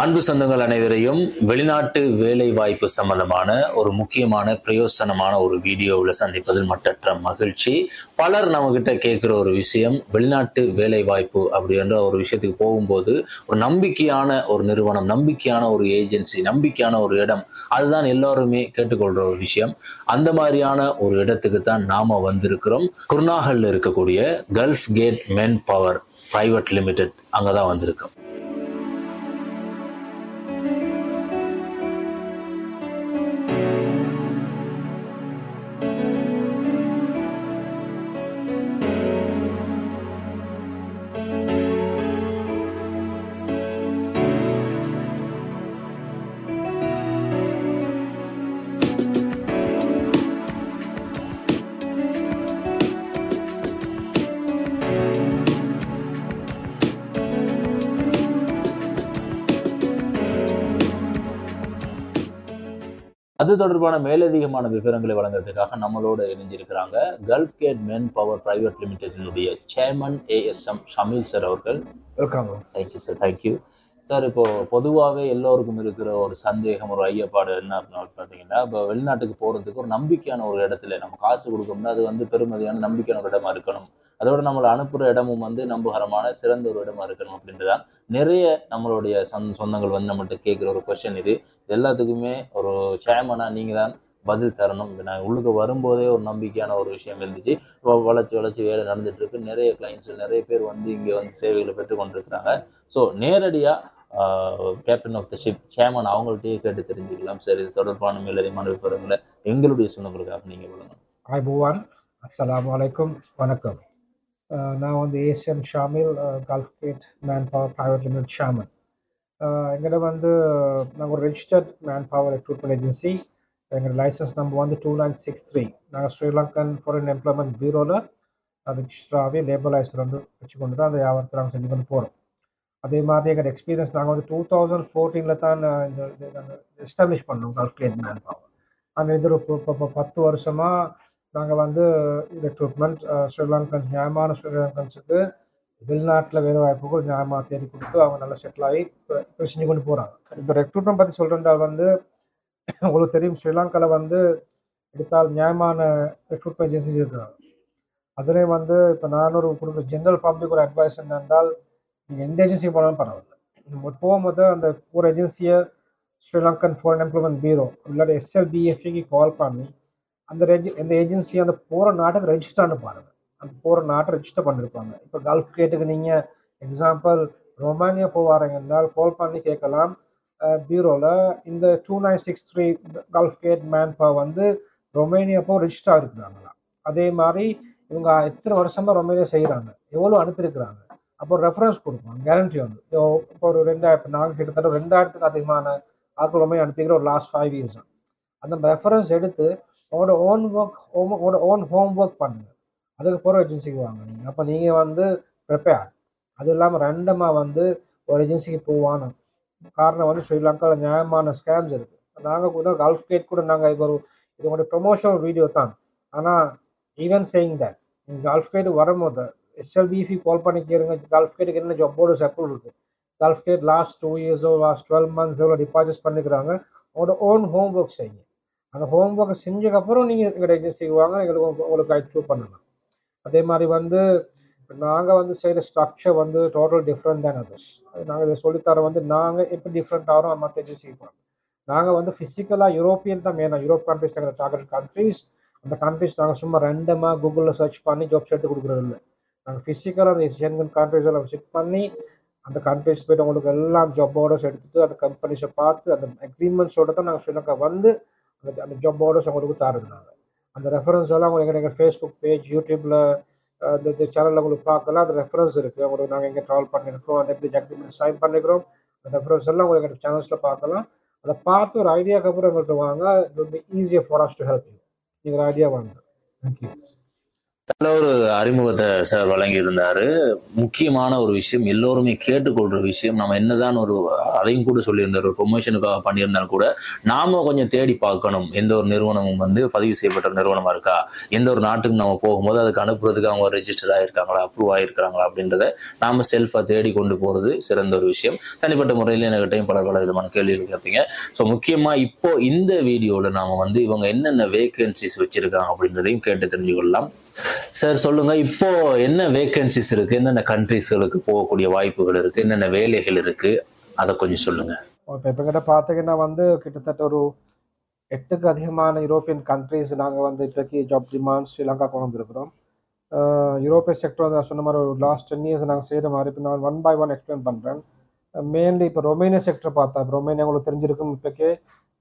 அன்பு சொந்தங்கள் அனைவரையும் வெளிநாட்டு வேலை வாய்ப்பு சம்பந்தமான ஒரு முக்கியமான பிரயோசனமான ஒரு வீடியோவில் சந்திப்பதில் மட்டற்ற மகிழ்ச்சி. பலர் நம்மக்கிட்ட கேட்குற ஒரு விஷயம் வெளிநாட்டு வேலை வாய்ப்பு அப்படின்ற ஒரு விஷயத்துக்கு போகும்போது ஒரு நம்பிக்கையான ஒரு நிறுவனம் நம்பிக்கையான ஒரு ஏஜென்சி நம்பிக்கையான ஒரு இடம் அதுதான் எல்லாருமே கேட்டுக்கொள்கிற ஒரு விஷயம். அந்த மாதிரியான ஒரு இடத்துக்கு தான் நாம வந்திருக்கிறோம். குர்நாகல்ல இருக்கக்கூடிய Gulf Gate Men Power private limited அங்கதான் வந்திருக்கோம். அது தொடர்பான மேலதிகமான விவரங்களை வழங்குறதுக்காக நம்மளோட இணைஞ்சிருக்கிறாங்க. Gulf Gate Men Power private லிமிடெடினுடைய chairman ASM Shameel sir அவர்கள். Welcome thank you sir thank you sir இப்போ பொதுவாகவே எல்லோருக்கும் இருக்கிற ஒரு சந்தேகம் ஒரு ஐயப்பாடு என்ன அப்படின்னு பார்த்தீங்கன்னா இப்போ வெளிநாட்டுக்கு போகிறதுக்கு ஒரு நம்பிக்கையான ஒரு இடத்துல நம்ம காசு கொடுக்கணும்னா அது வந்து பெருமதியான நம்பிக்கையான ஒரு இடமா இருக்கணும். அதோட நம்மளை அனுப்புகிற இடமும் வந்து நம்புகரமான சிறந்த ஒரு இடமா இருக்கணும் அப்படின்றதான் நிறைய நம்மளுடைய சொந்த சொந்தங்கள் வந்து நம்மகிட்ட கேட்குற ஒரு கொஸ்டின் இது. எல்லாத்துக்குமே ஒரு சேர்மனாக நீங்கள் தான் பதில் தரணும். நான் உள்ளுக்கு வரும்போதே ஒரு நம்பிக்கையான ஒரு விஷயம் இருந்துச்சு. வளர்ச்சி வளர்ச்சி வேலை நடந்துட்டுருக்கு. நிறைய கிளைண்ட்ஸ் நிறைய பேர் வந்து இங்கே வந்து சேவைகளை பெற்று கொண்டிருக்கிறாங்க ஸோ நேரடியாக captain of the ship chairman அவங்கள்ட்டயே கேட்டு தெரிஞ்சுக்கலாம். சரி இது தொடர்பான மேலதிகமான விவரங்களை எங்களுடைய சொன்னவர்களுக்காக நீங்கள் வழங்கணும் ஐபுவான் அஸ்லாம் வலைக்கம் வணக்கம். Uh, நான் uh, uh, வந்து Asian Shamil Gulf Gate man power private limited chairman எங்கள்கிட்ட வந்து நாங்கள் ஒரு registered manpower recruitment agency எங்களோட லைசன்ஸ் நம்பர் வந்து டூ நைன் சிக்ஸ் த்ரீ நாங்கள் Sri Lankan foreign employment பியூரோவில் ரெஜிஸ்டராகவே labour licence வந்து வச்சுக்கொண்டு தான் அந்த வியாபாரத்தை நாங்கள் செஞ்சு கொண்டு போகிறோம் அதே மாதிரி எங்களோட எக்ஸ்பீரியன்ஸ் நாங்கள் வந்து டூ தௌசண்ட் ஃபோர்டீனில் தான் இந்த இது நாங்கள் எஸ்டாப்ளிஷ் பண்ணோம் கல்ஃப் கேட் மேன் பவர் அந்த இது ஒரு பத்து வருஷமாக நாங்கள் வந்து ரெக்ரூட்மெண்ட் ஸ்ரீலங்கன்ஸ் நியாயமான ஸ்ரீலங்கன்ஸுக்கு வெளிநாட்டில் வேலை வாய்ப்புகள் நியாயமாக தேடி கொடுத்து அவங்க நல்லா செட்டில் ஆகி இப்போ செஞ்சு கொண்டு போகிறாங்க இப்போ ரெக்ரூட்மெண்ட் பற்றி சொல்கிறேன்டா வந்து உங்களுக்கு தெரியும் ஸ்ரீலங்காவில் வந்து எடுத்தால் நியாயமான ரெக்ரூட்மெண்ட் ஏஜென்சி இருக்கிறாங்க அதுலேயும் வந்து இப்போ நான் ஒரு கொடுக்குற ஜென்ரல் பப்ளிக் ஒரு அட்வைஸ் என்னென்றால் நீங்கள் எந்த ஏஜென்சி போனாலும் பரவாயில்ல. நம்ம போகும்போது அந்த ஒரு ஏஜென்சியை ஸ்ரீலங்கன் ஃபாரின் எம்ப்ளாய்மெண்ட் பீரோ இல்லாட்டி எஸ்எல்பிஎஃப்சிக்கு கால் பண்ணி அந்த ரெஜி அந்த ஏஜென்சி அந்த போகிற நாட்டுக்கு ரெஜிஸ்டர்னு பாருங்கள் அந்த போகிற நாட்டை ரெஜிஸ்டர் பண்ணியிருப்பாங்க இப்போ கல்ஃப் கேட்டுக்கு நீங்கள் எக்ஸாம்பிள் ரொமானியா போவாருங்க இருந்தால் கால் பண்ணி கேட்கலாம். பீரோவில் இந்த two nine six three Gulf Gate மேன்பா வந்து ரொமேனியா போ ரெஜிஸ்டர் இருக்கிறாங்களா அதே மாதிரி இவங்க எத்தனை வருஷமா ரொமேனியா செய்கிறாங்க எவ்வளோ அனுப்பியிருக்கிறாங்க? அப்போ ரெஃபரன்ஸ் கொடுப்போம் கேரண்டி வந்து. இப்போ ஒரு ரெண்டாயிரத்து நாங்கள் கிட்டத்தட்ட ரெண்டாயிரத்துக்கு அதிகமான ஆக்கள் ரொமேனியா அனுப்பிக்கிற ஒரு லாஸ்ட் ஃபைவ் இயர்ஸ் அந்த ரெஃபரன்ஸ் எடுத்து உங்களோட ஓன் ஒர்க் ஹோம் உங்களோட ஓன் ஹோம் ஒர்க் பண்ணுங்க அதுக்கு போகிற ஏஜென்சிக்கு வாங்க. நீங்கள் அப்போ நீங்கள் வந்து ப்ரிப்பேர் அது இல்லாமல் ரெண்டமாக வந்து ஒரு ஏஜென்சிக்கு போவானு. காரணம் வந்து ஸ்ரீலங்காவில் நியாயமான ஸ்கேம்ஸ் இருக்குது நாங்கள் கூட கல்ஃப் கேட் கூட நாங்கள் இது ஒரு இது உங்களுடைய ப்ரொமோஷனல் வீடியோ தான். ஆனால் ஈவன் சேயிங் தட் நீங்கள் கல்ஃப் கேட் வரும்போது எஸ்எல்பிசி கால் பண்ணி கேளுங்க. கல்ஃப் கேட்டுக்கு என்ன ஜப்போடு செப்பல் இருக்குது கல்ஃப் கேட் லாஸ்ட் டூ இயர்ஸோ லாஸ்ட் டுவெல் மந்த்ஸ் எவ்வளோ டிபாசிட் பண்ணிக்கிறாங்க. உங்களோட ஓன் ஹோம் ஒர்க் செய்யுங்க. அந்த ஹோம் ஒர்க்கை செஞ்சதுக்கப்புறம் நீங்கள் எங்களோட செய்வாங்க. எங்களுக்கு உங்களுக்கு அச்சீவ் பண்ணலாம். அதே மாதிரி வந்து நாங்கள் வந்து செய்கிற ஸ்ட்ரக்சர் வந்து டோட்டல் டிஃப்ரெண்ட் தான் அதர்ஸ் நாங்கள் இதை சொல்லித்தர வந்து நாங்கள் எப்படி டிஃப்ரெண்ட் ஆகிறோம் மற்ற ஏஜென்சிக்கு போகிறோம் நாங்கள் வந்து ஃபிசிக்கலாக யூரோப்பியன் தான் மெயினாக யூரோப் கண்ட்ரிஸ் எங்களை டார்கெட் கண்ட்ரிஸ் அந்த கண்ட்ரிஸ் நாங்கள் சும்மா ரெண்டமாக கூகுளில் சர்ச் பண்ணி ஜாப்ஸ் எடுத்து கொடுக்குறது இல்லை. நாங்கள் ஃபிசிக்கலாக அந்த ஷெங்கன் கண்ட்ரிஸ் எல்லாம் பண்ணி அந்த கண்ட்ரிஸ் போய்ட்டு உங்களுக்கு எல்லாம் ஜாப் ஆர்டர்ஸ் எடுத்துட்டு அந்த கம்பெனிஸை பார்த்து அந்த அக்ரிமெண்ட்ஸோட தான் நாங்கள் ஸ்ரீலங்கா வந்து அந்த அந்த ஜாப் ஆர்டர்ஸ் உங்களுக்கு அந்த ரெஃபரன்ஸ் எல்லாம் உங்களுக்கு எங்கள் ஃபேஸ்புக் பேஜ் யூடியூப்பில் இந்த இந்த சேனலில் உங்களுக்கு பார்க்கலாம். அந்த ரெஃபரன்ஸ் இருக்குது உங்களுக்கு நாங்கள் எங்கே ட்ராவல் பண்ணியிருக்கோம் அந்த எப்படி அக்ரிமெண்ட் சைன் பண்ணிக்கிறோம். அந்த ரெஃபரன்ஸ் எல்லாம் உங்களுக்கு எங்கள் சேனல்ஸில் பார்க்கலாம். அதை பார்த்து ஒரு ஐடியாக்கு அப்புறம் எங்கள்கிட்ட வாங்க. It will be easier for us to help நீங்கள் ஐடியா வாங்க. தேங்க்யூ நல்ல ஒரு அறிமுகத்தை சார் வழங்கியிருந்தாரு. முக்கியமான ஒரு விஷயம் எல்லோருமே கேட்டுக்கொள்ற விஷயம் நம்ம என்னதான் ஒரு அதையும் கூட சொல்லியிருந்தார் ஒரு ப்ரொமோஷனுக்காக பண்ணியிருந்தாலும் கூட நாம கொஞ்சம் தேடி பார்க்கணும். எந்த ஒரு நிறுவனமும் வந்து பதிவு செய்யப்பட்ட நிறுவனமா இருக்கா? எந்த ஒரு நாட்டுக்கு நம்ம போகும்போது அதுக்கு அனுப்புறதுக்கு அவங்க ரெஜிஸ்டர் ஆயிருக்காங்களா அப்ரூவ் ஆகிருக்காங்களா அப்படின்றத நாம செல்ஃபா தேடி கொண்டு போறது சிறந்த ஒரு விஷயம். தனிப்பட்ட முறையில் எனக்கிட்டையும் பல பல விதமான கேள்விகள் கேட்பீங்க ஸோ முக்கியமா இப்போ இந்த வீடியோல நாம வந்து இவங்க என்னென்ன வேகன்சிஸ் வச்சிருக்காங்க அப்படின்றதையும் கேட்டு தெரிஞ்சுக்கொள்ளலாம். சார் சொல்லுங்க. இப்போ என்ன வேகன்சிஸ் இருக்கு? என்னென்ன கண்ட்ரிஸ்களுக்கு போகக்கூடிய வாய்ப்புகள் இருக்கு? என்னென்ன வேலைகள் இருக்கு? அதை கொஞ்சம் சொல்லுங்க. இப்போ இப்போ கிட்ட பார்த்தீங்கன்னா வந்து கிட்டத்தட்ட ஒரு எட்டுக்கு அதிகமான யூரோப்பியன் கண்ட்ரிஸ் நாங்கள் வந்து இப்போக்கி ஜாப் டிமாண்ட் ஸ்ரீலங்கா கொண்டு வந்திருக்கிறோம் யூரோப்பிய செக்டர் வந்து நான் சொன்ன மாதிரி ஒரு லாஸ்ட் டென் இயர்ஸ் நாங்கள் செய்கிற மாதிரி இப்போ நான் ஒன் பை ஒன் எக்ஸ்பிளைன் பண்ணுறேன் மெயின்லி இப்போ ரொமேனியா செக்டர் பார்த்தா இப்போ ரொமேனியா உங்களுக்கு தெரிஞ்சிருக்கும் இப்போக்கே.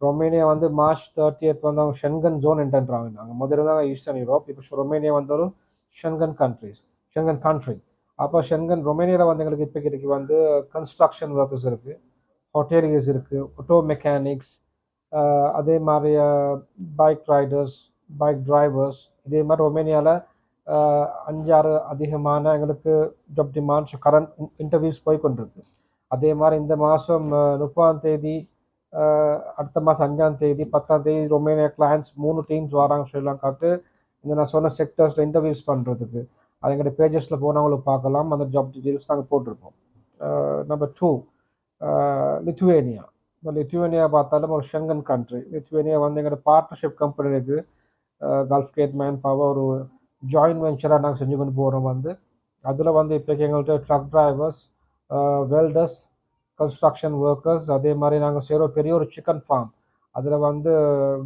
ரொமேனியா வந்து மார்ச் தேர்ட்டியத் வந்து அவங்க ஷென்கன் ஜோன் என்ட்ராங்க நாங்கள் முதல்ல தான் ஈஸ்டர்ன் யூரோப் இப்போ ரொமேனியா வந்தாலும் ஷென்கன் கண்ட்ரிஸ் ஷென்கன் கண்ட்ரி அப்போ ஷென்கன் ரொமேனியாவில் வந்து எங்களுக்கு இப்போ வந்து கன்ஸ்ட்ரக்ஷன் ஒர்க்கர்ஸ் இருக்குது ஹோட்டேலியர்ஸ் இருக்குது ஆட்டோ மெக்கானிக்ஸ் அதே மாதிரி பைக் ரைடர்ஸ் பைக் டிரைவர்ஸ் இதே மாதிரி ரொமேனியாவில் அஞ்சாறு அதிகமான எங்களுக்கு ஜாப் டிமாண்ட்ஸ் கரண்ட் இன்டர்வியூஸ் போய் கொண்டிருக்கு. அதே மாதிரி இந்த மாதம் முப்பதாம் தேதி அடுத்த மாதம் அஞ்சாம் தேதி பத்தாம் தேதி ரொமேனியா கிளைண்ட்ஸ் மூணு டீம்ஸ் வராங்க ஸ்ரீலங்காக்கு இந்த நான் சொன்ன செக்டர்ஸில் இன்டர்வியூஸ் பண்ணுறதுக்கு அது எங்களுடைய பேஜஸில் போனவங்களுக்கு பார்க்கலாம் அந்த ஜாப் டீட்டெயில்ஸ் நாங்கள் போட்டிருப்போம் நம்பர் டூ லித்துவேனியா. இப்போ லித்துவேனியா பார்த்தாலும் ஒரு ஷெங்கன் கண்ட்ரி லித்துவேனியா வந்து எங்களோட பார்ட்னர்ஷிப் கம்பெனி இருக்குது கல்ஃப் கேட் மேன் பவர் ஒரு ஜாயின்ட் வெஞ்சராக நாங்கள் செஞ்சு கொண்டு போகிறோம் வந்து. அதில் வந்து இப்போ எங்கள்கிட்ட truck drivers welders construction workers அதே மாதிரி நாங்கள் செய்கிற பெரிய ஒரு சிக்கன் ஃபார்ம் அதில் வந்து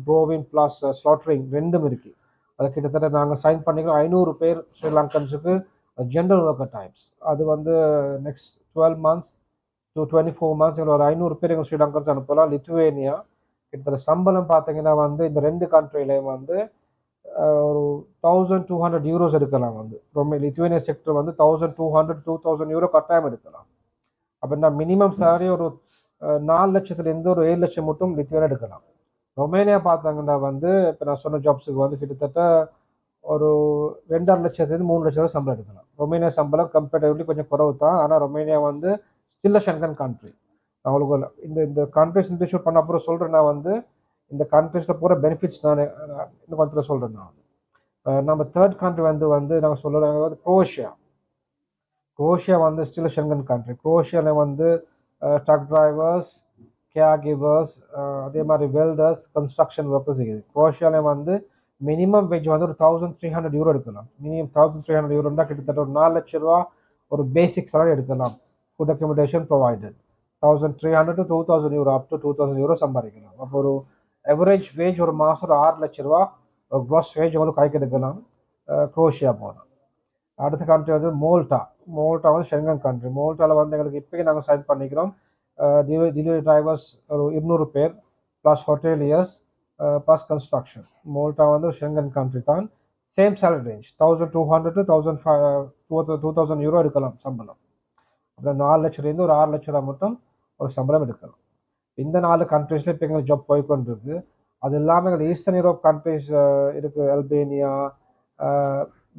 க்ரோவிங் ப்ளஸ் ஸ்லாட்ரிங் ரெண்டும் இருக்குது அது கிட்டத்தட்ட நாங்கள் சைன் பண்ணிக்கிறோம் ஐநூறு பேர் ஸ்ரீலங்கன்ஸுக்கு ஜென்ரல் ஒர்க்கர் டைம்ஸ் அது வந்து next twelve months to twenty four months எங்களை ஒரு ஐநூறு பேர் எங்கள் ஸ்ரீலங்கன்ஸ் அனுப்பலாம். லித்துவேனியா கிட்டத்தட்ட சம்பளம் பார்த்தீங்கன்னா வந்து இந்த ரெண்டு கண்ட்ரிலையும் வந்து ஒரு தௌசண்ட் டூ ஹண்ட்ரட் யூரோஸ் எடுக்கலாம் வந்து. ரொம்ப லித்துவேனியா செக்டர் வந்து thousand two hundred two thousand euro கட்டாயம் எடுக்கலாம். அப்படின்னா மினிமம் சேலரி ஒரு நாலு லட்சத்துலேருந்து ஒரு ஏழு லட்சம் மட்டும் லித்துவேனியா எடுக்கலாம். ரொமேனியா பார்த்தாங்கன்னா வந்து இப்போ நான் சொன்ன ஜாப்ஸுக்கு வந்து கிட்டத்தட்ட ஒரு ரெண்டரை லட்சத்துலேருந்து மூணு லட்சம் சம்பளம் எடுக்கலாம். ரொமேனியா சம்பளம் கம்பேரிட்டிவ்லி கொஞ்சம் குறவு தான். ஆனால் ரொமேனியா வந்து ஸ்டில் ஷங்கன் கண்ட்ரி அவங்களுக்கு ஒரு- இந்த இந்த கண்ட்ரிஸ் இன்ட்ரடியூஸ் பண்ண அப்புறம் சொல்கிறேன் நான் வந்து இந்த கண்ட்ரிஸில் பூரா பெனிஃபிட்ஸ் நான் இன்னும் கொஞ்சத்தில் சொல்கிறேன் நான். நம்ம தேர்ட் கண்ட்ரி வந்து வந்து நாங்கள் சொல்லுறாங்க வந்து குரோஷியா குரோஷியா வந்து ஸ்டில் ஷெங்கன் கண்ட்ரி குரோஷியாவில் வந்து ட்ரக் டிரைவர்ஸ் கேர் கிவர்ஸ் அதே மாதிரி வெல்டர்ஸ் கன்ஸ்ட்ரக்ஷன் ஒர்க்கர்ஸ் இருக்குது. குரோஷியாவில் வந்து மினிமம் வேஜ் வந்து ஒரு தௌசண்ட் த்ரீ ஹண்ட்ரட் யூரோ எடுக்கலாம். மினிமம் தௌசண்ட் த்ரீ ஹண்ட்ரட் யூரோனா கிட்டத்தட்ட ஒரு நாலு லட்ச ரூபா ஒரு பேசிக் salary எடுக்கலாம். Food accommodation provided thousand three hundred to two thousand euro up to two thousand euro சம்பாதிக்கலாம். அப்போ ஒரு எவரேஜ் வேஜ் ஒரு மாதம் ஒரு ஆறு லட்ச ரூபா க்ராஸ் வேஜ் உங்களுக்கு கைக்கு எடுக்கலாம். Uh, குரோஷியா போகலாம் அடுத்த கண்ட்ரி வந்து மோல்டா. மோல்டா வந்து ஷெங்கன் கண்ட்ரி மோல்டாவில் வந்து எங்களுக்கு இப்போயும் நாங்கள் சைன் பண்ணிக்கிறோம். டெலிவரி டிரைவர்ஸ் ஒரு இருநூறு பேர் plus hoteliers plus construction Malta வந்து ஷெங்கன் கண்ட்ரி தான். Same salary range thousand two hundred to thousand five to two thousand euro எடுக்கலாம் சம்பளம். அப்புறம் நாலு லட்சத்துலேருந்து ஒரு ஆறு லட்ச ரூபா மட்டும் ஒரு சம்பளம் எடுக்கலாம். இந்த நாலு கண்ட்ரீஸில் இப்போ எங்களுக்கு ஜாப் போய்க்கொண்டிருக்கு. அது இல்லாமல் எங்களுக்கு ஈஸ்டர்ன் யூரோப் கண்ட்ரீஸ் இருக்குது அல்பேனியா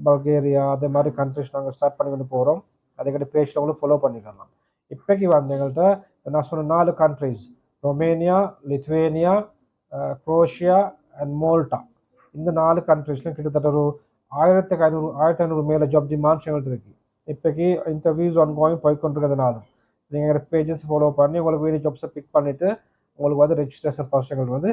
பல்கேரியா அதே மாதிரி கண்ட்ரிஸ் நாங்கள் ஸ்டார்ட் பண்ணி கொண்டு போகிறோம் அதுக்கிட்ட பேஜ்லவங்களும் ஃபாலோ பண்ணிக்கலாம் இப்போக்கி வந்து எங்கள்கிட்ட நான் சொன்ன நாலு countries Romania Lithuania Croatia and Malta இந்த நாலு கண்ட்ரீஸ்லையும் கிட்டத்தட்ட ஒரு ஆயிரத்துக்கு ஐநூறு ஆயிரத்தி ஐநூறு மேலே ஜாப் டிமாண்ட்ஸ் எங்கள்கிட்ட இருக்குது இப்போக்கி இன்டர்வியூஸ் ஆன் கோயிங் போய்க்கொண்டிருக்கிறதுனால நீங்கள் பேஜஸ் ஃபாலோ பண்ணி உங்களுக்கு வேறு ஜாப்ஸை பிக் பண்ணிவிட்டு உங்களுக்கு வந்து ரெஜிஸ்ட்ரேஷன் ப்ராசஸ்கள் வந்து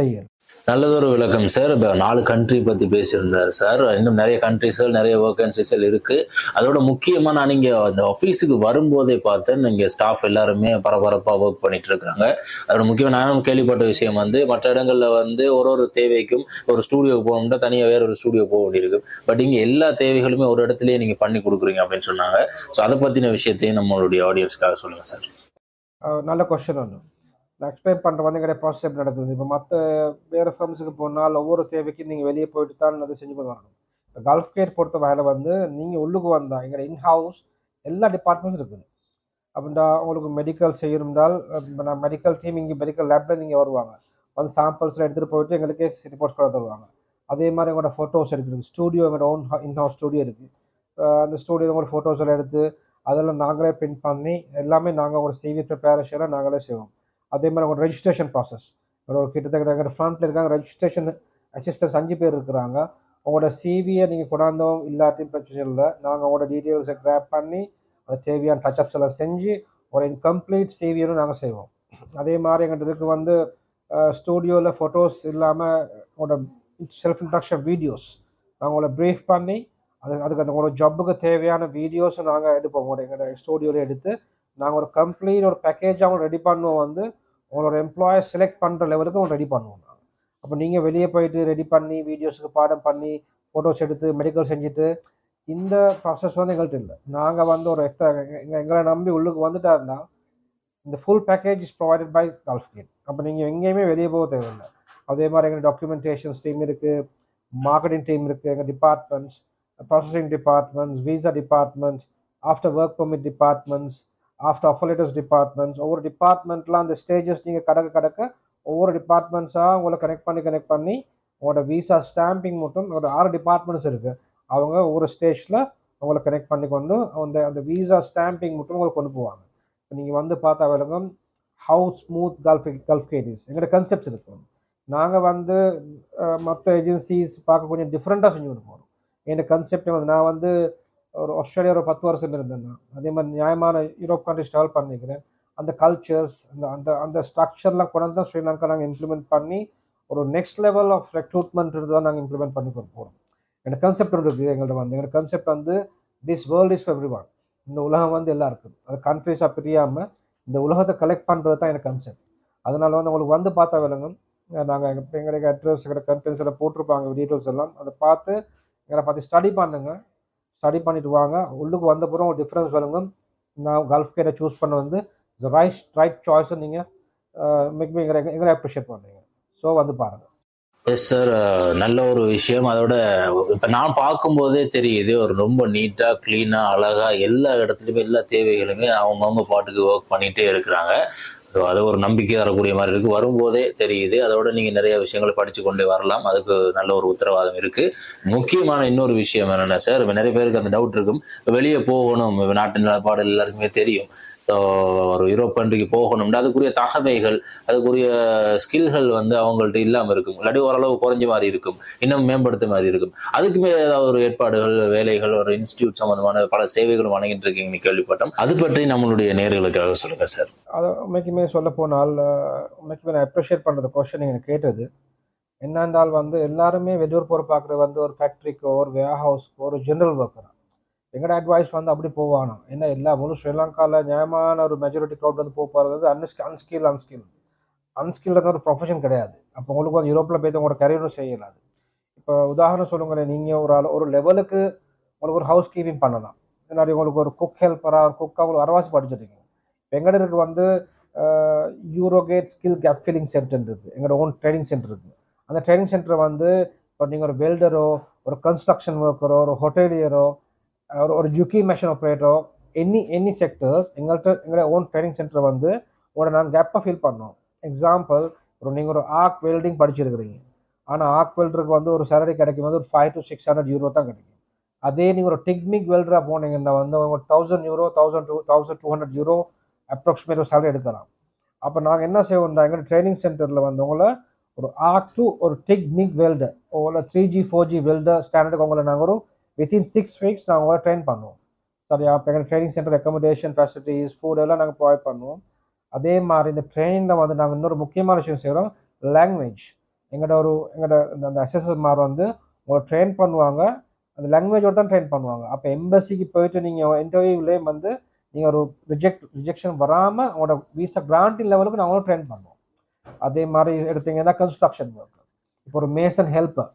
செய்யணும். நல்லதொரு விளக்கம் சார் இப்போ நாலு கண்ட்ரி பத்தி பேசியிருந்தார் சார் இன்னும் நிறைய கண்ட்ரிஸ்கள் நிறைய வேகன்சிஸ்கள் இருக்கு. அதோட முக்கியமா நான் இங்க அந்த ஆஃபீஸுக்கு வரும்போதே பார்த்தேன். இங்க ஸ்டாஃப் எல்லாருமே பரபரப்பா ஒர்க் பண்ணிட்டு இருக்காங்க. அதோட முக்கியமா நானும் கேள்விப்பட்ட விஷயம் வந்து மற்ற இடங்கள்ல வந்து ஒரு ஒரு தேவைக்கும் ஒரு ஸ்டூடியோக்கு போகணும்னா தனியா வேற ஒரு ஸ்டூடியோ போக வேண்டியிருக்கு பட் இங்க எல்லா தேவைகளுமே ஒரு இடத்துலயே நீங்க பண்ணி கொடுக்குறீங்க அப்படின்னு சொன்னாங்க. ஸோ அதை பத்தின விஷயத்தையும் நம்மளுடைய ஆடியன்ஸ்க்காக சொல்லுங்க சார் நல்ல கொஸ்டின் ஒன்று நான் எக்ஸ்பிளைன் பண்ணுற வந்து கிடையாது ப்ராசஸ் எப்படி நடக்குது? இப்போ மற்ற வேறு ஃபார்ம்ஸுக்கு போனால் ஒவ்வொரு தேவைக்கும் நீங்கள் வெளியே போயிட்டு தான் அதை செஞ்சு கொண்டு வரணும். இப்போ கல்ஃப் கேர் பொறுத்த வகையில் வந்து நீங்கள் உள்ளுக்கு வந்தால் எங்களோட இன்ஹவுஸ் எல்லா டிபார்ட்மெண்ட்ஸும் இருக்குது. அப்படின்னா உங்களுக்கு மெடிக்கல் செய்யணும்னால் இப்போ நான் மெடிக்கல் டீம் இங்கே மெடிக்கல் லேப்பில் நீங்கள் வருவாங்க. வந்து சாம்பிள்ஸில் எடுத்துகிட்டு போயிட்டு எங்களுக்கே ரிப்போர்ட்ஸ் கூட தருவாங்க. அதே மாதிரி எங்களோட ஃபோட்டோஸ் இருக்குது ஸ்டூடியோ எங்களோட ஓன் இன்ஹவுஸ் ஸ்டூடியோ இருக்குது அந்த ஸ்டூடியோ உங்களோட ஃபோட்டோஸ் எல்லாம் எடுத்து அதெல்லாம் நாங்களே பிரிண்ட் பண்ணி எல்லாமே நாங்கள் ஒரு சிவி ப்ரிப்பேரேஷனாக நாங்களே செய்வோம். அதே மாதிரி அவங்க ரெஜிஸ்ட்ரேஷன் ப்ராசஸ் ஒரு கிட்டத்தட்ட எங்கள் ஃப்ரண்ட்டில் இருக்காங்க ரெஜிஸ்ட்ரேஷன் அசிஸ்டன்ஸ் அஞ்சு பேர் இருக்கிறாங்க. உங்களோட சிவியை நீங்கள் கொண்டாந்தோம் இல்லாட்டியும் பிரச்சனை இல்லை. நாங்கள் உங்களோட டீட்டெயில்ஸை கிராப் பண்ணி அது தேவையான டச்அப்ஸ் எல்லாம் செஞ்சு ஒரு இன்கம்ப்ளீட் சிவியும் நாங்கள் செய்வோம். அதே மாதிரி எங்கள்கிட்ட இதுக்கு வந்து ஸ்டூடியோவில் ஃபோட்டோஸ் இல்லாமல் உங்களோட செல்ஃப் இன்ட்ரக்ஷன் வீடியோஸ் நாங்கள் உங்களை ப்ரீஃப் பண்ணி அது அதுக்கு அந்த ஒரு ஜப்புக்கு தேவையான வீடியோஸை நாங்கள் எடுப்போம். உங்களோட எங்களோட ஸ்டூடியோவில் எடுத்து நாங்கள் ஒரு கம்ப்ளீட் ஒரு பேக்கேஜ் அவங்க ரெடி பண்ணுவோம் வந்து உங்களோட எம்ப்ளாயை செலக்ட் பண்ணுற லெவலுக்கு அவங்க ரெடி பண்ணுவோம் நாங்கள் அப்போ நீங்கள் வெளியே போயிட்டு ரெடி பண்ணி வீடியோஸுக்கு பாடம் பண்ணி ஃபோட்டோஸ் எடுத்து மெடிக்கல் செஞ்சுட்டு இந்த ப்ராசஸ் வந்து எங்கள்கிட்ட இல்லை. நாங்கள் வந்து ஒரு எக்ஸ்ட்ரா எங்கள் எங்களை நம்பி உள்ளுக்கு வந்துட்டாருன்னா இந்த full package is provided by Gulf Gate அப்போ நீங்கள் எங்கேயுமே வெளியே போக தேவையில்லை. அதே மாதிரி எங்கள் டாக்குமெண்டேஷன்ஸ் டீம் இருக்குது மார்க்கெட்டிங் டீம் இருக்குது எங்கள் departments processing departments visa departments after work permit departments after affiliators departments ஒவ்வொரு டிபார்ட்மெண்ட்லாம் அந்த ஸ்டேஜஸ் நீங்கள் கடக்க கடக்க ஒவ்வொரு டிபார்ட்மெண்ட்ஸாக உங்களை கனெக்ட் பண்ணி கனெக்ட் பண்ணி உங்களோட விசா ஸ்டாம்பிங் மட்டும் ஒரு ஆறு டிபார்ட்மெண்ட்ஸ் இருக்குது அவங்க ஒவ்வொரு ஸ்டேஜில் உங்களை கனெக்ட் பண்ணி கொண்டு அந்த அந்த விசா ஸ்டாம்பிங் மட்டும் உங்களுக்கு கொண்டு போவாங்க. இப்போ நீங்கள் வந்து பார்த்தா விளங்கும் how smooth Gulf Gulf gates எங்களோட கன்செப்ட்ஸ் இருக்கும் நாங்கள் வந்து மற்ற ஏஜென்சிஸ் பார்க்க கொஞ்சம் டிஃப்ரெண்ட்டாக செஞ்சு கொண்டு போகிறோம் என்னோடய கன்செப்ட் வந்து நான் வந்து ஒரு ஆஸ்திரேலியா ஒரு பத்து வருஷம் இருந்தேன் நான் அதே மாதிரி நியாயமான யூரோப் கண்ட்ரிஸ் ட்ராவல் பண்ணிக்கிறேன். அந்த கல்ச்சர்ஸ் அந்த அந்த அந்த ஸ்ட்ரக்சர்லாம் கொண்டு தான் ஸ்ரீலங்கா நாங்கள் இம்ப்ளிமெண்ட் பண்ணி ஒரு நெக்ஸ்ட் லெவல் ஆஃப் ரெக்ரூட்மெண்ட் தான் நாங்கள் இம்ப்ளிமெண்ட் பண்ணி கொண்டு போகிறோம் எங்கள் கன்செப்ட் இருக்குது எங்கள்கிட்ட வந்து. எங்கள் கன்செப்ட் வந்து this world is every one இந்த உலகம் வந்து எல்லாருக்கும். அது கண்ட்ரிஸாக பிரியாமல் இந்த உலகத்தை கலெக்ட் பண்ணுறது தான் எனக்கு கன்செப்ட் அதனால் வந்து உங்களுக்கு வந்து பார்த்தா விளங்கும் நாங்கள் எங்கள் எங்களுக்கு அட்ரஸ் எங்களோட கண்டென்ட்ஸில் போட்டிருப்பாங்க டீட்டெயில்ஸ் எல்லாம் அதை பார்த்து எங்களை பார்த்து ஸ்டடி பண்ணுங்கள் ஸ்டடி பண்ணிட்டு வாங்க. உள்ளுக்கு வந்த பிறகு ஒரு டிஃப்ரென்ஸ் விளங்கும் நான் கல்ஃப் கேட்டை சூஸ் பண்ண வந்து ரைட் ரைட் சாய்ஸை நீங்கள் மிக எங்களை எங்களை அப்ரிஷியேட் பண்ணுறீங்க ஸோ வந்து பாருங்கள் எஸ் சார் நல்ல ஒரு விஷயம். அதோட இப்போ நான் பார்க்கும்போதே தெரியுது ஒரு ரொம்ப நீட்டாக க்ளீனாக அழகாக எல்லா இடத்துலையுமே எல்லா தேவைகளுமே அவங்கவுங்க பாட்டுக்கு ஒர்க் பண்ணிகிட்டே இருக்கிறாங்க. ஸோ அது ஒரு நம்பிக்கை வரக்கூடிய மாதிரி இருக்கு. வரும்போதே தெரியுது. அதோட நீங்க நிறைய விஷயங்களை படிச்சு கொண்டே வரலாம். அதுக்கு நல்ல ஒரு உத்தரவாதம் இருக்கு. முக்கியமான இன்னொரு விஷயம் என்னன்னா சார் நிறைய பேருக்கு அந்த டவுட் இருக்கும். வெளியே போகணும். நாட்டு நிலப்பாடு எல்லாருக்குமே தெரியும். ஒரு யூரோப் கண்ட்ரிக்கு போகணும்னா அதுக்குரிய தகவைகள் அதுக்குரிய ஸ்கில்கள் வந்து அவங்கள்ட்ட இல்லாமல் இருக்கும். இல்லாட்டி ஓரளவு குறைஞ்ச மாதிரி இருக்கும். இன்னும் மேம்படுத்த மாதிரி இருக்கும். அதுக்குமே ஏதாவது ஒரு ஏற்பாடுகள் வேலைகள் ஒரு இன்ஸ்டியூட் சம்பந்தமான பல சேவைகளும் வழங்கிட்டு இருக்கீங்கன்னு கேள்விப்பட்டோம். அது பற்றி நம்மளுடைய நேர்களுக்காக சொல்லுங்க சார் அதை உண்மைக்குமே சொல்ல போனால் உண்மைக்குமே நான் அப்ரிஷியேட் பண்ணுறது கொஸ்டின் நீங்கள் கேட்டது. என்னென்றால் வந்து எல்லாருமே வெளியூர் போகிற பார்க்குறது வந்து ஒரு ஃபேக்ட்ரிக்கோ ஒரு வேர் ஹவுஸ்க்கோ ஒரு ஜென்ரல் ஒர்க்கர் எங்களோட அட்வைஸ் வந்து அப்படி போவானோ? என்ன எல்லா முழு ஸ்ரீலங்காவில் நியாயமான ஒரு மெஜாரிட்டி க்ரௌட் வந்து போக போகிறது அன்ஸ்கில் அன்ஸ்கில் அன்ஸ்கில் அன்ஸ்கில்டு ஒரு ப்ரொஃபஷன் கிடையாது. அப்போ உங்களுக்கு வந்து யூரோப்பில் போய் உங்களோட கரியரும் செய்யலாது இப்போ உதாரணம் சொல்லுங்களேன் நீங்கள் ஒரு ஆள் ஒரு லெவலுக்கு உங்களுக்கு ஒரு ஹவுஸ் கீப்பிங் பண்ணலாம். இல்லாட்டி உங்களுக்கு ஒரு குக் ஹெல்ப்பராக ஒரு குக்காக உங்களுக்கு அரவாசி படிச்சிருக்கீங்க எங்களுக்கு வந்து Euro Gate skill gap filling centre இருக்குது எங்களோட ஓன் ட்ரைனிங் சென்டர் இருக்குது அந்த ட்ரைனிங் சென்டர் வந்து இப்போ நீங்கள் ஒரு வெல்டரோ ஒரு கன்ஸ்ட்ரக்ஷன் ஒர்க்கரோ ஒரு ஹோட்டலியரோ ஒரு ஒரு ஜுக்கி மெஷின் ஆப்ரேட்டரோ எனி எனி செக்டர் எங்கள்கிட்ட எங்களோட ஓன் ட்ரைனிங் சென்டர் வந்து உங்களோட நாங்கள் கேப்பாக ஃபில் பண்ணோம் எக்ஸாம்பிள் ஒரு நீங்கள் ஒரு ஆர்க் வெல்டிங் படிச்சிருக்கிறீங்க. ஆனால் ஆர்க் வெல்டருக்கு வந்து ஒரு சேலரி கிடைக்கும் போது ஒரு five to six hundred euro தான் கிடைக்கும். அதே நீங்கள் ஒரு டெக்னிக் வெல்டராக போனீங்கன்னா வந்து அவங்க thousand euro thousand two thousand two hundred euro approximate ஒரு சேலரி எடுக்கலாம். அப்போ நாங்கள் என்ன செய்வோம்னா எங்கள் ட்ரைனிங் சென்டரில் வந்து உங்களை ஒரு ஆர்க் டு ஒரு டெக்னிக் வெல்டர் உங்களை three G four G welder ஸ்டாண்டர்டுக்கு உங்களை நாங்கள் ஒரு வித்தின் சிக்ஸ் வீக்ஸ் நாங்கள் உங்களை ட்ரெயின் பண்ணுவோம். சரியா அப்போ எங்கள் training centre accommodation facilities food எல்லாம் நாங்கள் ப்ரொவைட் பண்ணுவோம். அதே மாதிரி இந்த ட்ரெயினில் வந்து நாங்கள் இன்னொரு முக்கியமான விஷயம் செய்கிறோம் லாங்குவேஜ் எங்களோட ஒரு எங்களோட அந்த அசஸ்மார் வந்து உங்களை ட்ரெயின் பண்ணுவாங்க. அந்த லாங்குவேஜோடு தான் ட்ரெயின் பண்ணுவாங்க. அப்போ எம்பசிக்கு போயிட்டு நீங்கள் இன்டர்வியூலேயே வந்து நீங்கள் ஒரு ரிஜெக்ட் ரிஜெக்ஷன் வராமல் உங்களோட வீசா கிராண்டிங் லெவலுக்கு நாங்களும் ட்ரெயின் பண்ணுவோம். அதே மாதிரி எடுத்தீங்கன்னா கன்ஸ்ட்ரக்ஷன் ஒர்க் இப்போ ஒரு மேசன் ஹெல்ப்பர்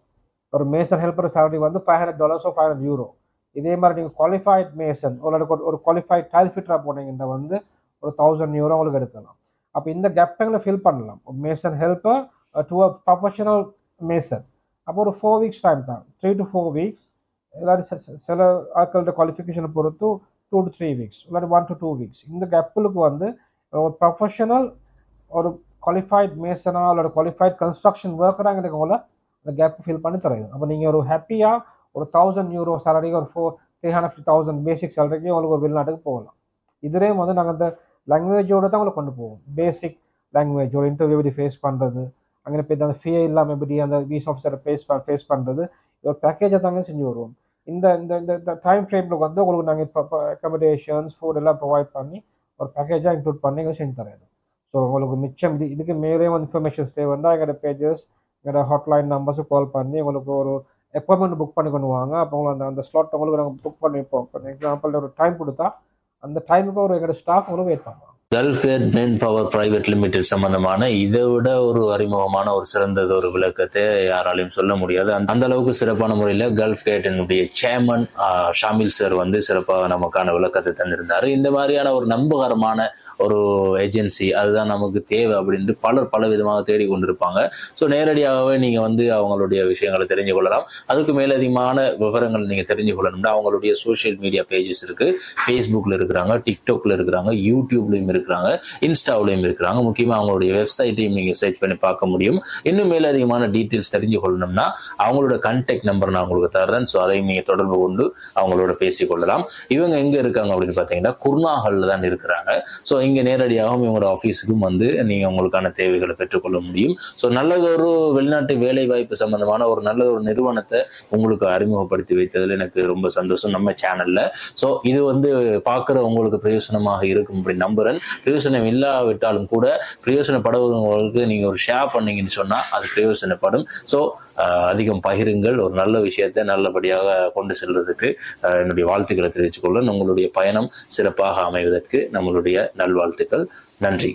ஒரு மேசன் ஹெல்ப்பர் சேலரி வந்து ஃபைவ் ஹண்ட்ரட் டாலர்ஸோ ஃபைவ் ஹண்ட்ரட் யூரோ இதே மாதிரி நீங்கள் குவாலிஃபைட் மேசன் உங்களுக்கு ஒரு குவாலிஃபைட் டைல் ஃபிட்டராக போனீங்கன்னா வந்து ஒரு தௌசண்ட் யூரோ உங்களுக்கு எடுக்கலாம். அப்போ இந்த கேப்டங்களை ஃபில் பண்ணலாம். Mason helper to a professional mason அப்போ ஒரு ஃபோர் வீக்ஸ் டைம் தான். த்ரீ டு ஃபோர் வீக்ஸ் எல்லாரும் சில ஆட்களோட குவாலிஃபிகேஷனை பொறுத்து டூ டு த்ரீ வீக்ஸ் இல்லாட்டி ஒன் டு டூ வீக்ஸ் இந்த கேப்புளுக்கு வந்து ஒரு ப்ரொஃபஷனல் ஒரு குவாலிஃபைட் மேசனாக அல்லது குவாலிஃபைட் கன்ஸ்ட்ரக்ஷன் ஒர்க்கராக எங்களுக்கு உங்களை அந்த கேப் ஃபில் பண்ணி தரையும் அப்போ நீங்கள் ஒரு ஹாப்பியாக ஒரு தௌசண்ட் யூரோ சேலரிக்கு ஒரு four three hundred fifty thousand basic சேலரிக்கு உங்களுக்கு ஒரு வெளிநாட்டுக்கு போகலாம். இதுலேயே வந்து நாங்கள் அந்த லாங்குவேஜோடு தான் உங்களை கொண்டு போவோம். பேசிக் லாங்குவேஜோட இன்டர்வியூ எப்படி ஃபேஸ் பண்ணுறது அங்கே போய் அந்த ஃபியர் இல்லாமல் எப்படி அந்த வீஸ் ஆஃபீஸரை ஃபேஸ் ஃபேஸ் பண்ணுறது ஒரு பேக்கேஜை தாங்க செஞ்சு வருவோம். இந்த இந்த இந்த டைம் ஃப்ரேமில் வந்து உங்களுக்கு நாங்கள் இப்போ அக்கமடேஷன்ஸ் ஃபுட் எல்லாம் ப்ரொவைட் பண்ணி ஒரு பேக்கேஜாக இன்க்ளூட் பண்ணி எங்களுக்கு செஞ்சு தரேன். ஸோ உங்களுக்கு மிச்சம் இது இதுக்கு மேலே வந்து இன்ஃபர்மேஷன்ஸ் தேவை வந்தால் எங்களோட பேஜஸ் எங்களோட ஹாட்லைன் நம்பர்ஸுக்கு கால் பண்ணி உங்களுக்கு ஒரு அப்பாயின்மெண்ட் புக் பண்ணி கொண்டு வாங்க அப்போ உங்களுக்கு அந்த அந்த ஸ்லாட் உங்களுக்கு நாங்கள் புக் பண்ணிப்போம். ஃபார் எக்ஸாம்பிள் ஒரு டைம் கொடுத்தா அந்த டைமுக்கு ஒரு எங்களோட ஸ்டாஃப் உங்களுக்கு வெயிட் பண்ணுவாங்க. கல்ஃபேர் மென் பவர் பிரைவேட் லிமிடெட் சம்பந்தமான இதை விட ஒரு அறிமுகமான ஒரு சிறந்தது ஒரு விளக்கத்தை யாராலையும் சொல்ல முடியாது. அந்த அந்த அளவுக்கு சிறப்பான முறையில் கல்ஃப் கேட்டினுடைய சேர்மன் ஷாமில் சார் வந்து சிறப்பாக நமக்கான விளக்கத்தை தந்திருந்தாரு. இந்த மாதிரியான ஒரு நம்பகரமான ஒரு ஏஜென்சி அதுதான் நமக்கு தேவை அப்படின்ட்டு பலர் பல விதமாக தேடி கொண்டிருப்பாங்க. ஸோ நேரடியாகவே நீங்கள் வந்து அவங்களுடைய விஷயங்களை தெரிஞ்சு கொள்ளலாம். அதுக்கு மேலதிகமான விவரங்கள் நீங்கள் தெரிஞ்சு கொள்ளணும்னா அவங்களுடைய சோஷியல் மீடியா பேஜஸ் இருக்குது ஃபேஸ்புக்கில் இருக்கிறாங்க டிக்டாக்ல இருக்கிறாங்க யூடியூப்லையும் இருக்கு. இருக்கிறாங்க இன்ஸ்டாவிலையும் இருக்கிறாங்க. முக்கியமாக அவங்களுடைய வெப்சைட்டையும் நீங்கள் சர்ச் பண்ணி பார்க்க முடியும். இன்னும் மேலதிகமான டீட்டெயில்ஸ் தெரிஞ்சு கொள்ளணும்னா அவங்களோட கான்டாக்ட் நம்பர் நான் உங்களுக்கு தர்றேன். ஸோ அதையும் நீங்கள் தொடர்பு கொண்டு அவங்களோட பேசிக் கொள்ளலாம் இவங்க எங்கே இருக்காங்க அப்படின்னு பார்த்தீங்கன்னா குர்நாகல்ல தான் இருக்கிறாங்க. ஸோ இங்கே நேரடியாகவும் இவங்களோட ஆஃபீஸுக்கும் வந்து நீங்கள் உங்களுக்கான தேவைகளை பெற்றுக்கொள்ள முடியும். ஸோ நல்லதொரு வெளிநாட்டு வேலை வாய்ப்பு சம்பந்தமான ஒரு நல்ல ஒரு நிறுவனத்தை உங்களுக்கு அறிமுகப்படுத்தி வைத்ததில் எனக்கு ரொம்ப சந்தோஷம். நம்ம சேனல்ல ஸோ இது வந்து பார்க்குற உங்களுக்கு பிரயோசனமாக இருக்கும் அப்படின்னு நம்புறேன். பிரயோசனம் இல்லாவிட்டாலும் கூட பிரயோசனப்படுவங்களுக்கு நீங்கள் ஒரு ஷேர் பண்ணீங்கன்னு சொன்னால் அது பிரயோசனப்படும். ஸோ அதிகம் பகிருங்கள். ஒரு நல்ல விஷயத்தை நல்லபடியாக கொண்டு செல்வதற்கு அஹ், என்னுடைய வாழ்த்துக்களை தெரிவித்துக்கொள்ள உங்களுடைய பயணம் சிறப்பாக அமைவதற்கு நம்மளுடைய நல்வாழ்த்துக்கள். நன்றி.